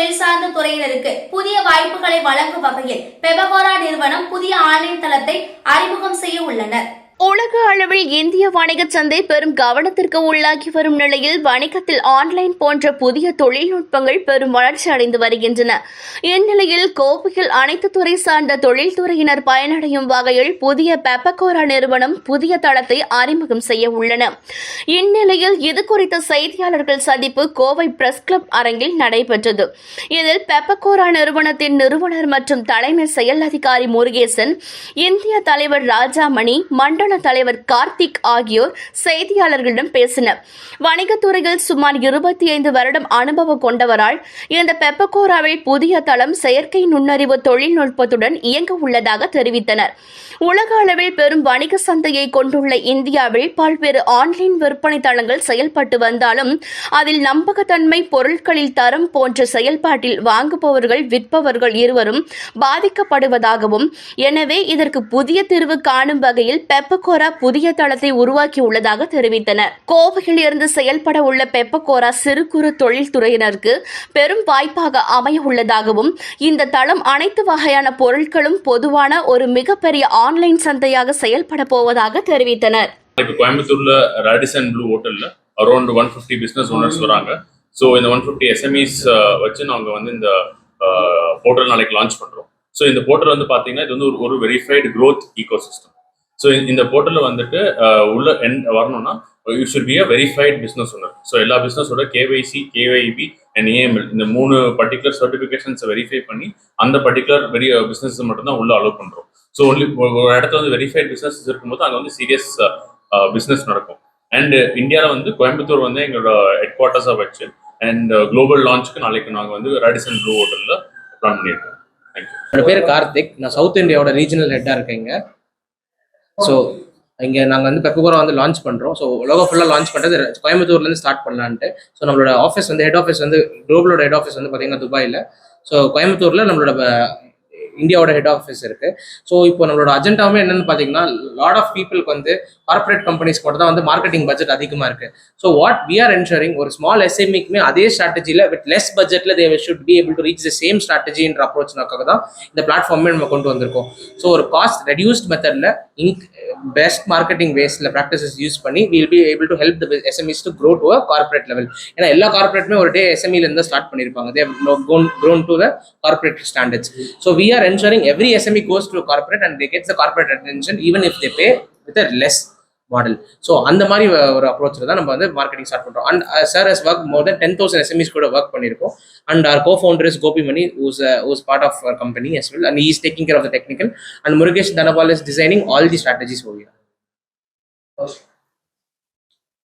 தொழில் சார்ந்த துறையினருக்கு புதிய வாய்ப்புகளை வழங்கும் வகையில் பெபகோரா நிறுவனம் புதிய ஆன்லைன் தளத்தை அறிமுகம் செய்ய உள்ளனர். உலக அளவில் இந்திய வணிக சந்தை பெரும் கவனத்திற்கு உள்ளாகி வரும் நிலையில் வணிகத்தில் ஆன்லைன் போன்ற புதிய தொழில்நுட்பங்கள் பெரும் வளர்ச்சி அடைந்து வருகின்றன. இந்நிலையில் கோவையில் அனைத்து துறை சார்ந்த தொழில்துறையினர் பயனடையும் வகையில் புதிய பெப்பகோரா நிறுவனம் புதிய தளத்தை அறிமுகம் செய்ய உள்ளன. இந்நிலையில் இது குறித்த செய்தியாளர்கள் சந்திப்பு கோவை பிரஸ் கிளப் அரங்கில் நடைபெற்றது. இதில் பெப்பகோரா நிறுவனத்தின் நிறுவனர் மற்றும் தலைமை செயல் அதிகாரி முருகேசன் இந்திய தலைவர் ராஜாமணி மண்டல தலைவர் கார்த்திக் ஆகியோர் செய்தியாளர்களிடம் பேசினர். வணிகத்துறையில் சுமார் இருபத்தி ஐந்து வருடம் அனுபவம் கொண்டவரால் இந்த பெப்பகோராவை புதிய தளம் செயற்கை நுண்ணறிவு தொழில்நுட்பத்துடன் இயங்க உள்ளதாக தெரிவித்தனர். உலக அளவில் பெரும் வணிக சந்தையை கொண்டுள்ள இந்தியாவில் பல்வேறு ஆன்லைன் விற்பனை தளங்கள் செயல்பட்டு வந்தாலும் அதில் நம்பகத்தன்மை பொருட்களில் தரம் போன்ற செயல்பாட்டில் வாங்குபவர்கள் விற்பவர்கள் இருவரும் பாதிக்கப்படுவதாகவும் எனவே இதற்கு புதிய தீர்வு காணும் வகையில் பெப்பகோரா புதிய தளத்தை உருவாக்கியுள்ளதாக தெரிவித்தனர் கோவையில் இருந்து செயல்பட உள்ள பெப்பகோரா சிறு குறு தொழில்துறையினருக்கு பெரும் வாய்ப்பாக அமைய உள்ளதாகவும் இந்த தளம் அனைத்து வகையான பொருட்களும் பொதுவான ஒரு மிகப்பெரிய ஆன்லைன் சந்தையாக செயல்பட போவதாக தெரிவித்தனர். இப்போ கோயம்புத்தூர்ல ராடிசன் ப்ளூ ஹோட்டல்ல around one fifty business owners வராங்க. ஸோ இந்த ஒன் ஃபிஃப்டி எஸ்எம்இஸ் வச்சு நாங்கள் வந்து இந்த போர்ட்டல் நாளைக்கு லான்ச் பண்றோம். ஸோ இந்த போர்ட்டல் வந்து பார்த்தீங்கன்னா இது வந்து ஒரு verified growth ecosystem so இந்த போர்ட்டலில் வந்துட்டு uh, உள்ள என் வரணும்னா you should be a verified business owner so எல்லா பிஸ்னஸோட கேவைசி கேவைபி அண்ட் ஏஎம்எல் இந்த மூணு பர்டிகுலர் சர்டிஃபிகேஷன்ஸை வெரிஃபை பண்ணி அந்த பர்டிகுலர் வெரி பிஸ்னஸ் மட்டும்தான் உள்ள அலோவ் பண்ணுறோம் ஸோ ஒன்லி ஒரு இடத்துல வந்து வெரிஃபைட் பிஸ்னஸ் இருக்கும்போது அங்கே வந்து சீரியஸ் பிஸ்னஸ் uh, uh, நடக்கும். அண்ட் இந்தியாவில் வந்து கோயம்புத்தூர் வந்து எங்களோட ஹெட் குவார்ட்டர்ஸாக வச்சு அண்ட் குளோபல் லான்ச்சுக்கு நாளைக்கு நாங்கள் வந்து ராடிசன் ப்ளூ ஹோட்டலில் பிளான் பண்ணியிருக்கோம் என்னோட பேர் கார்த்திக். நான் சவுத் இந்தியாவோட ரீஜனல் ஹெட்டாக இருக்கேங்க. ஸோ இங்கே நாங்கள் வந்து பெப்பகோரா வந்து லான்ச் பண்ணுறோம் ஸோ உலகம் ஃபுல்லாக லான்ச் பண்ணுறது கோயம்புத்தூர்லேருந்து ஸ்டார்ட் பண்ணலான்ட்டு. ஸோ நம்மளோட ஆஃபீஸ் வந்து ஹெட் ஆஃபீஸ் வந்து குளோபலோட ஹெட் ஆஃபீஸ் வந்து பார்த்தீங்கன்னா துபாயில். ஸோ கோயம்புத்தூரில் நம்மளோட இந்தியாவோட ஹெட் ஆஃபீஸ் இருக்கு. ஸோ இப்போ நம்மளோட அஜெண்டாவே என்னன்னு பார்த்தீங்கன்னா லாட் ஆஃப் பீப்புளுக்கு வந்து கார்ப்பரேட் கம்பெனிஸ் மட்டும் தான் வந்து மார்க்கெட்டிங் பட்ஜெட் அதிகமாக இருக்கு. So what we are ensuring ஒரு ஸ்மால் எஸ்எம்இக்குமே அதே ஸ்ட்ராட்டஜியில் வித் லெஸ் பட்ஜெட்டில் they should be able to reach the same ஸ்ட்ராட்டஜின்ற அப்ரோச்னாக்காக தான் இந்த பிளாட்ஃபார்மே நம்ம கொண்டு வந்திருக்கோம். ஸோ ஒரு காஸ்ட் ரெடியூஸ்ட் மெத்தடில் இங்க் பெஸ்ட் மார்க்கெட்டிங் வேஸ்டில் ப்ராக்டிசஸ் யூஸ் பண்ணி will be able to help the SMEs to grow to a corporate level ஏன்னா எல்லா கார்பரேட்டுமே ஒரு டே எஸ்எம்இல இருந்து ஸ்டார்ட் பண்ணியிருப்பாங்க they grown to the corporate standards so we are ensuring every SME goes to a corporate and they gets the corporate attention even if they model so அந்த மாதிரி ஒரு அப்ரோச்சில் தான் நம்ம வந்து மார்க்கெட்டிங் ஸ்டார்ட் பண்ணுறோம் and sir has work more than ten thousand SMEs கூட work பண்ணியிருக்கோம் and our cofounder is whose whose part of our company as well and is taking care of the technical and Murugesh Dhanapal is designing all the strategies Oviya